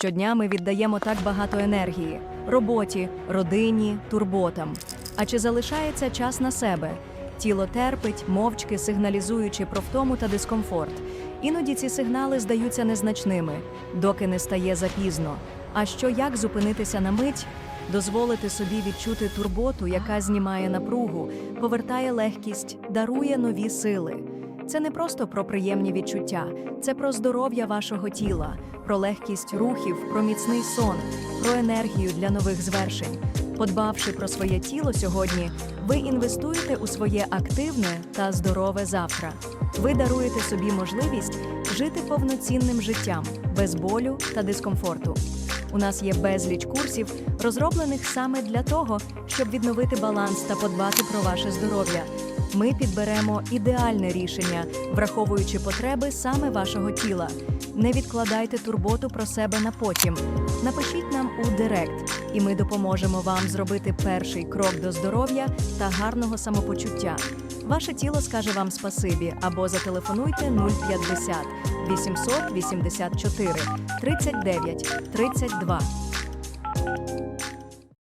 Щодня ми віддаємо так багато енергії роботі, родині, турботам. А чи залишається час на себе? Тіло терпить, мовчки сигналізуючи про втому та дискомфорт. Іноді ці сигнали здаються незначними, доки не стає запізно. А що як зупинитися на мить? Дозволити собі відчути турботу, яка знімає напругу, повертає легкість, дарує нові сили. Це не просто про приємні відчуття, це про здоров'я вашого тіла, про легкість рухів, про міцний сон, про енергію для нових звершень. Подбавши про своє тіло сьогодні, ви інвестуєте у своє активне та здорове завтра. Ви даруєте собі можливість жити повноцінним життям без болю та дискомфорту. У нас є безліч курсів, розроблених саме для того, щоб відновити баланс та подбати про ваше здоров'я. Ми підберемо ідеальне рішення, враховуючи потреби саме вашого тіла. Не відкладайте турботу про себе на потім. Напишіть нам у Директ, і ми допоможемо вам зробити перший крок до здоров'я та гарного самопочуття. Ваше тіло скаже вам спасибі або зателефонуйте 050 884 39 32.